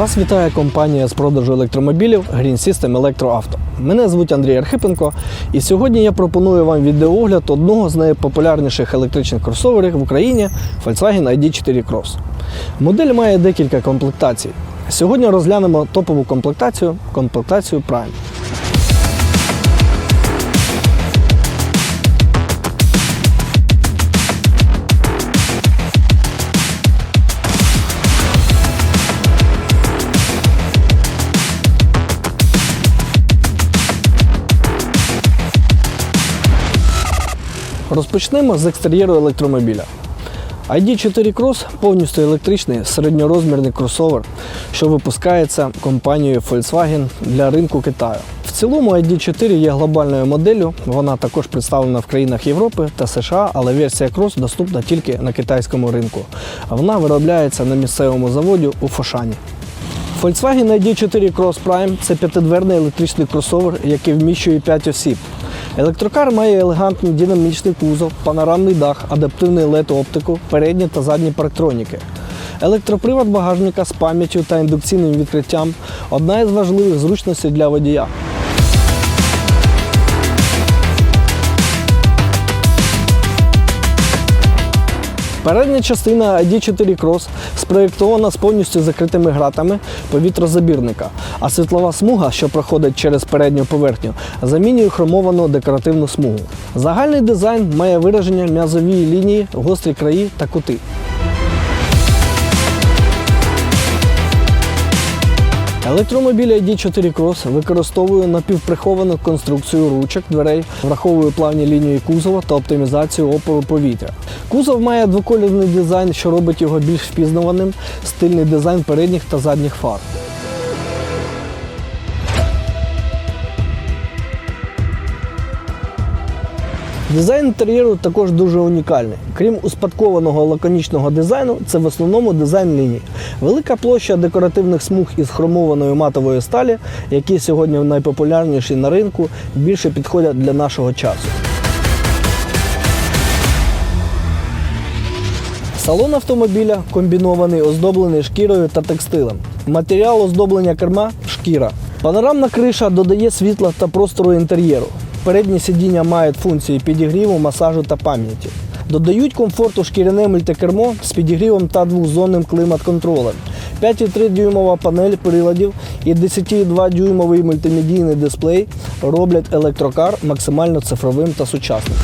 Вас вітає компанія з продажу електромобілів Green System Electroauto. Мене звуть Андрій Архипенко, і сьогодні я пропоную вам відеоогляд одного з найпопулярніших електричних кросоверів в Україні Volkswagen ID4 Cross. Модель має декілька комплектацій. Сьогодні розглянемо топову комплектацію комплектацію Prime. Розпочнемо з екстер'єру електромобіля. ID4 Cross повністю електричний середньорозмірний кросовер, що випускається компанією Volkswagen для ринку Китаю. В цілому ID4 є глобальною моделлю. Вона також представлена в країнах Європи та США, але версія Cross доступна тільки на китайському ринку. Вона виробляється на місцевому заводі у Фошані. Volkswagen ID4 Cross Prime це п'ятидверний електричний кросовер, який вміщує 5 осіб. Електрокар має елегантний динамічний кузов, панорамний дах, адаптивний LED-оптику, передні та задні парктроніки. Електропривод багажника з пам'яттю та індукційним відкриттям одна із важливих зручностей для водія. Передня частина ID4 Cross спроєктована з повністю закритими гратами повітрозабірника, а світлова смуга, що проходить через передню поверхню, замінює хромовану декоративну смугу. Загальний дизайн має вираження м'язові лінії, гострі краї та кути. Електромобіль ID4 Cross використовує напівприховану конструкцію ручок дверей, враховує плавні лінії кузова та оптимізацію опору повітря. Кузов має двоколірний дизайн, що робить його більш впізнаваним, стильний дизайн передніх та задніх фар. Дизайн інтер'єру також дуже унікальний. Крім успадкованого лаконічного дизайну, це в основному дизайн ліній. Велика площа декоративних смуг із хромованої матової сталі, які сьогодні найпопулярніші на ринку, більше підходять для нашого часу. Салон автомобіля комбінований, оздоблений шкірою та текстилем. Матеріал оздоблення керма шкіра. Панорамна криша додає світла та простору інтер'єру. Передні сидіння мають функції підігріву, масажу та пам'яті. Додають комфорту шкіряне мультикермо з підігрівом та двохзонним клімат-контролем. 5,3 дюймова панель приладів і 10,2 дюймовий мультимедійний дисплей роблять електрокар максимально цифровим та сучасним.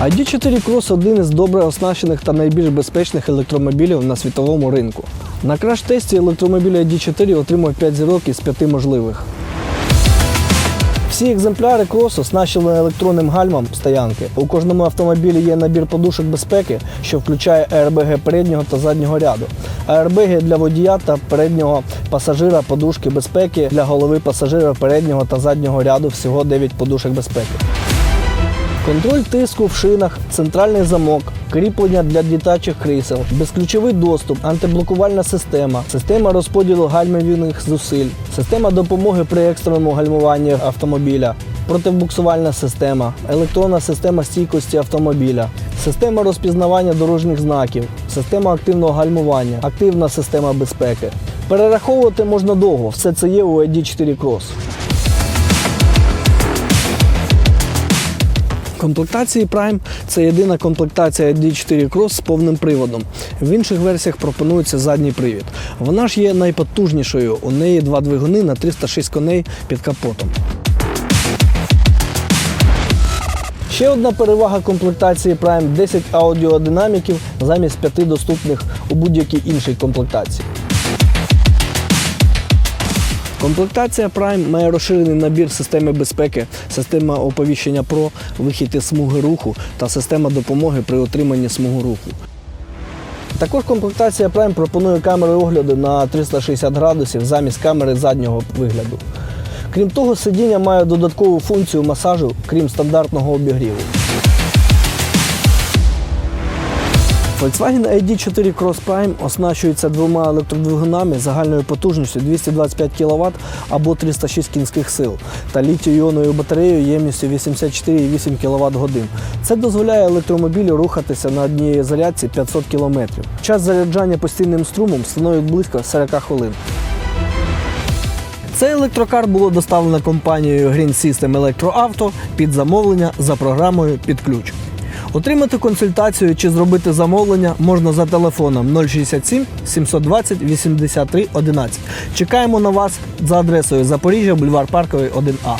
ID4 Cross один із добре оснащених та найбільш безпечних електромобілів на світовому ринку. На краш-тесті електромобіль ID4 отримав 5 зірок із 5 можливих. Всі екземпляри кросу оснащені електронним гальмом стоянки. У кожному автомобілі є набір подушок безпеки, що включає АРБГ переднього та заднього ряду. АРБГ для водія та переднього пасажира, подушки безпеки для голови пасажира переднього та заднього ряду всього 9 подушок безпеки. Контроль тиску в шинах, центральний замок, кріплення для дитячих крісел, безключовий доступ, антиблокувальна система, система розподілу гальмівних зусиль, система допомоги при екстреному гальмуванні автомобіля, протибуксувальна система, електронна система стійкості автомобіля, система розпізнавання дорожніх знаків, система активного гальмування, активна система безпеки. Перераховувати можна довго, все це є у ID4 Cross. Комплектації Prime це єдина комплектація D4 Cross з повним приводом. В інших версіях пропонується задній привід. Вона ж є найпотужнішою. У неї два двигуни на 306 коней під капотом. Ще одна перевага комплектації Prime 10 аудіодинаміків замість 5 доступних у будь-якій іншій комплектації. Комплектація Prime має розширений набір системи безпеки, система оповіщення PRO, вихід із смуги руху та система допомоги при отриманні смугу руху. Також комплектація Prime пропонує камери огляду на 360 градусів замість камери заднього вигляду. Крім того, сидіння має додаткову функцію масажу, крім стандартного обігріву. Volkswagen ID4 Cross Prime оснащується двома електродвигунами загальною потужністю 225 кВт або 306 кінських сил та літій-іонною батареєю ємністю 84,8 кВт годин. Це дозволяє електромобілю рухатися на одній зарядці 500 км. Час заряджання постійним струмом становить близько 40 хвилин. Цей електрокар було доставлено компанією Green System Electro під замовлення за програмою під ключ. Отримати консультацію чи зробити замовлення можна за телефоном 067 720 83 11. Чекаємо на вас за адресою Запоріжжя, бульвар Парковий 1А.